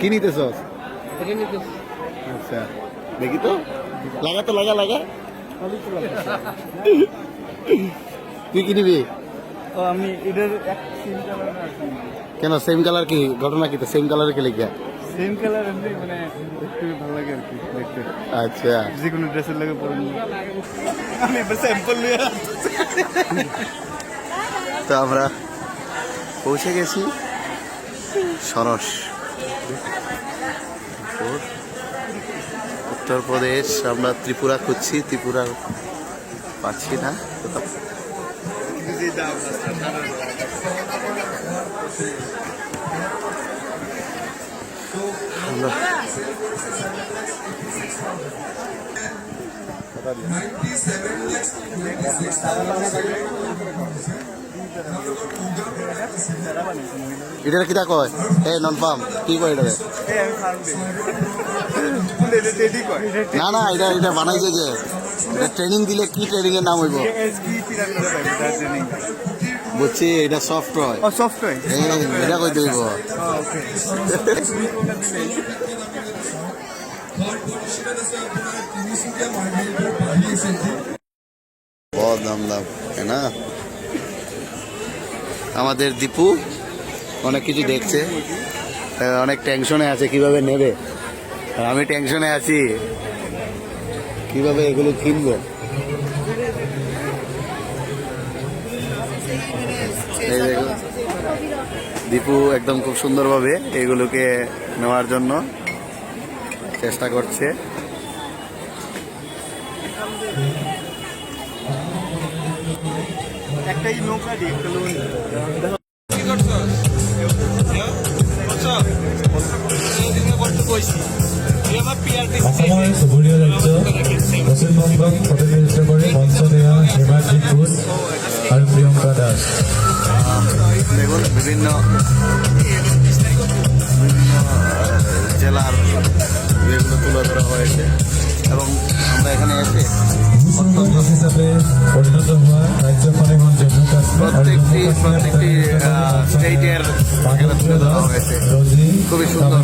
কি নিতেছস? এটা নিতে আচ্ছা দেখি তো। লাগা তো লাগা লাগা। তুই কি নিবি? আমি এটার কেন সেম কালার কি? ঘটনা কি? তো সেম কালার কে লিখা? সেম কালার এমনি মানে একটু ভালো লাগে আর কি দেখতে। আচ্ছা। যে কোনো ড্রেসের লাগে পরে আমি এবার স্যাম্পল নিয়ে তো আমরা পৌঁছে গেছি। সরস। উত্তরপ্রদেশ আমরা ত্রিপুরা খুঁজছি ত্রিপুরা পাচ্ছি না। কোথাও এটার কিটা কয় এ নন ফার্ম কি কয় এটা টেডি কয় না না এটা এটা বানাইছে যে এটা ট্রেনিং দিলে কি ট্রেনিং এর নাম হইব এসবি পিরামিড পাইবে তার ট্রেনিং বুঝছি এটা সফট হয় ও সফটওয়্যার এই এটা কই দিব ওকে बहुत দাম দাম है না আমাদের দীপু অনেক কিছু দেখছে। অনেক টেনশনে আছে, কীভাবে নেবে? আর আমি টেনশনে আছি, কীভাবে এগুলো কিনবো? দীপু একদম খুব সুন্দরভাবে এগুলোকে নেওয়ার জন্য চেষ্টা করছে। নৌকা দিয়ে অসমৰ চুবুৰীয়া ৰাজ্য পশ্চিমবংগক প্ৰতিনিধিত্ব কৰি মঞ্চ দিয়া হিমাদ্ৰী ঘোষ আৰু প্ৰিয়ংকা দাস। দেখুন বিভিন্ন বিভিন্ন জেলার তুলে ধরা হয়েছে এবং আমরা এখানে এসে হিচাপে পৰিণত হোৱা ৰাজ্যখনে হ'ল জম্মু কাশ্মীৰ প্রত্যেকটি প্রত্যেকটি স্টেটের তুলে ধরা হয়েছে খুবই সুন্দর